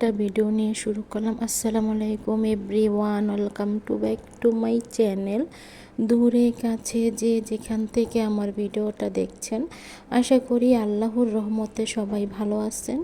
একটা ভিডিও নিয়ে শুরু করলাম। আসসালামু আলাইকুম everyone welcome to back to my channel দূরে কাছে যে যেখান থেকে আমার ভিডিওটা দেখছেন, আশা করি আল্লাহর রহমতে সবাই ভালো আছেন।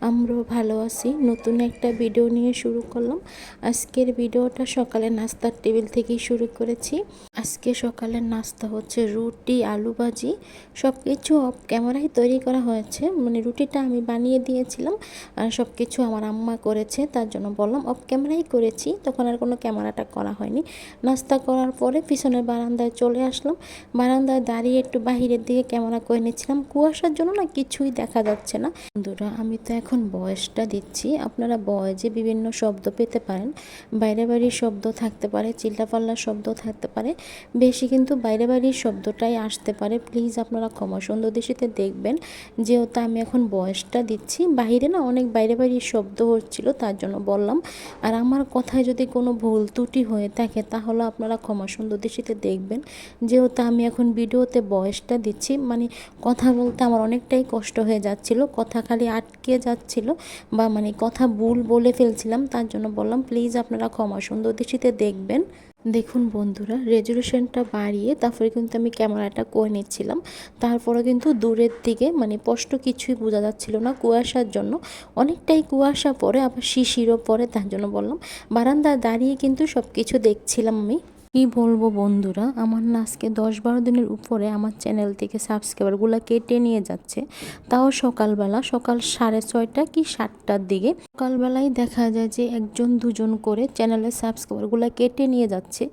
আমরাও ভালো আছি। নতুন একটা ভিডিও নিয়ে শুরু করলাম। আজকের ভিডিওটা সকালে নাস্তার টেবিল থেকেই শুরু করেছি। আজকে সকালের নাস্তা হচ্ছে রুটি, আলু ভাজি সব কিছু অফ ক্যামেরায় তৈরি করা হয়েছে। মানে রুটিটা আমি বানিয়ে দিয়েছিলাম আর সব কিছু আমার আম্মা করেছে, তার জন্য বললাম অফ ক্যামেরাই করেছি। তখন আর কোনো ক্যামেরাটা করা হয়নি। নাস্তা করার পরে পিছনের বারান্দায় চলে আসলাম। বারান্দায় দাঁড়িয়ে একটু বাহিরের দিকে ক্যামেরা করে নিচ্ছিলাম। কুয়াশার জন্য না কিছুই দেখা যাচ্ছে না। বন্ধুরা, আমি তো এখন বয়সটা দিচ্ছি। আপনারা বয়সে বিভিন্ন শব্দ পেতে পারেন। বাইরে বাড়ির শব্দ থাকতে পারে, চিল্লাপাল্লার শব্দ থাকতে পারে। বেশি কিন্তু বাইরে বাড়ির শব্দটাই আসতে পারে। প্লিজ আপনারা ক্ষমা সুন্দর দৃষ্টিতে দেখবেন। যেহেতু আমি এখন বয়সটা দিচ্ছি বাইরে না অনেক বাইরে বাড়ির শব্দ হচ্ছিল, তার জন্য বললাম। আর আমার কথায় যদি কোনো ভুল ত্রুটি হয়ে থাকে, তাহলে আপনারা ক্ষমা সুন্দর দৃষ্টিতে দেখবেন। যেহেতু আমি এখন ভিডিওতে বয়সটা দিচ্ছি মানে কথা বলতে আমার অনেকটাই কষ্ট হয়ে যাচ্ছিল, কথা খালি আটকে যাচ্ছিল বা মানে কথা ভুল বলে ফেলছিলাম, তার জন্য বললাম, প্লিজ আপনারা ক্ষমা সুন্দর দৃষ্টিতে দেখবেন। দেখুন বন্ধুরা রেজলিউশনটা বাড়িয়ে তারপরে কিন্তু আমি ক্যামেরাটা করে নিচ্ছিলাম। তারপরে কিন্তু দূরের দিকে মানে স্পষ্ট কিছুই বোঝা যাচ্ছিল না কুয়াশার জন্য। অনেকটাই কুয়াশা পরে, আবার শিশিরও পরে, তার জন্য বললাম, বারান্দায় দাঁড়িয়ে কিন্তু সব কিছু দেখছিলাম আমি। কি বলব বন্ধুরা? আমার না আজকে দশ বারো দিনের উপরে আমার চ্যানেল থেকে সাবস্ক্রাইবারগুলো কেটে নিয়ে যাচ্ছে। তাও সকালবেলা, সকাল সাড়ে ছয়টা কি সাতটার দিকে। সকালবেলায় দেখা যায় যে একজন দুজন করে চ্যানেলের সাবস্ক্রাইবারগুলো কেটে নিয়ে যাচ্ছে।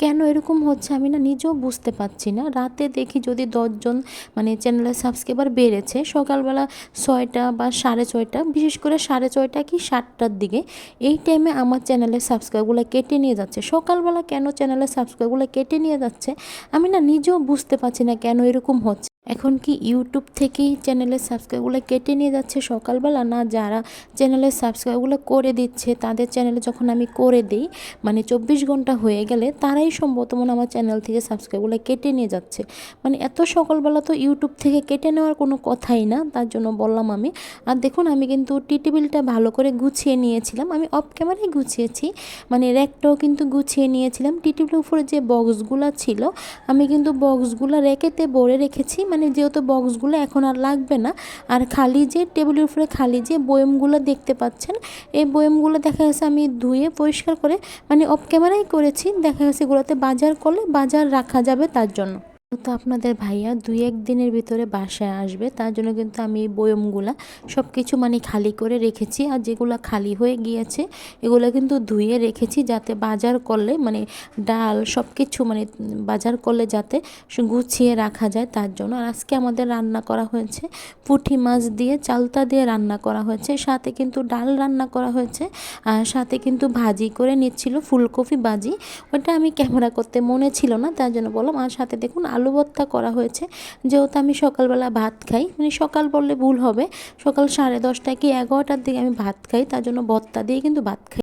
কেন এরকম হচ্ছে আমি না নিজেও বুঝতে পারছি না। রাতে দেখি যদি দশজন মানে চ্যানেলের সাবস্ক্রাইবার বেড়েছে, সকালবেলা ছয়টা বা সাড়ে ছয়টা, বিশেষ করে সাড়ে ছয়টা কি সাতটার দিকে, এই টাইমে আমার চ্যানেলের সাবস্ক্রাইবগুলো কেটে নিয়ে যাচ্ছে। সকালবেলা কেন চ্যানেলের সাবস্ক্রাইবগুলো কেটে নিয়ে যাচ্ছে, আমি না নিজেও বুঝতে পারছি না কেন এরকম হচ্ছে। এখন কি ইউটিউব থেকেই চ্যানেলের সাবস্ক্রাইবগুলো কেটে নিয়ে যাচ্ছে সকালবেলা? না, যারা চ্যানেলের সাবস্ক্রাইবগুলো করে দিচ্ছে, তাদের চ্যানেলে যখন আমি করে দিই মানে চব্বিশ ঘণ্টা হয়ে গেলে তারাই সম্ভবত মনে আমার চ্যানেল থেকে সাবস্ক্রাইবগুলো কেটে নিয়ে যাচ্ছে। মানে এত সকালবেলা তো ইউটিউব থেকে কেটে নেওয়ার কোনো কথাই না, তার জন্য বললাম আমি। আর দেখুন, আমি কিন্তু টি টেবিলটা ভালো করে গুছিয়ে নিয়েছিলাম। আমি অফ ক্যামেরায় গুছিয়েছি মানে র্যাকটাও কিন্তু গুছিয়ে নিয়েছিলাম। টি টেবিলের উপরে যে বক্সগুলো ছিল, আমি কিন্তু বক্সগুলো র্যাকেতে ভরে রেখেছি মানে যেহেতু বক্সগুলো এখন আর লাগবে না, আর খালি যে টেবিলের উপরে খালি যে বয়মগুলো দেখতে পাচ্ছেন, এই বয়মগুলো দেখা গেছে আমি ধুয়ে পরিষ্কার করে মানে অফ ক্যামেরাই করেছি, দেখা গেছে এগুলোতে বাজার করলে বাজার রাখা যাবে তার জন্য। তো আপনাদের ভাইয়া দুই এক দিনের ভিতরে বাসায় আসবে, তার জন্য কিন্তু আমি এই বয়মগুলা সব কিছু মানে খালি করে রেখেছি। আর যেগুলো খালি হয়ে গিয়েছে, এগুলো কিন্তু ধুয়ে রেখেছি যাতে বাজার করলে মানে ডাল সব কিছু মানে বাজার করলে যাতে গুছিয়ে রাখা যায় তার জন্য। আর আজকে আমাদের রান্না করা হয়েছে পুঁটি মাছ দিয়ে, চালতা দিয়ে রান্না করা হয়েছে। সাথে কিন্তু ডাল রান্না করা হয়েছে। আর সাথে কিন্তু ভাজি করে নিচ্ছিল ফুলকপি ভাজি। ওটা আমি ক্যামেরা করতে মনে ছিল না, তার জন্য বললাম, আর সাথে দেখুন আলু ভর্তা করা হয়েছে। যেহেতু আমি সকালবেলা ভাত খাই মানে সকাল বললে ভুল হবে। সকাল সাড়ে দশটা কি এগারোটার দিকে আমি ভাত খাই, তার জন্য ভর্তা দিয়ে কিন্তু ভাত খাই।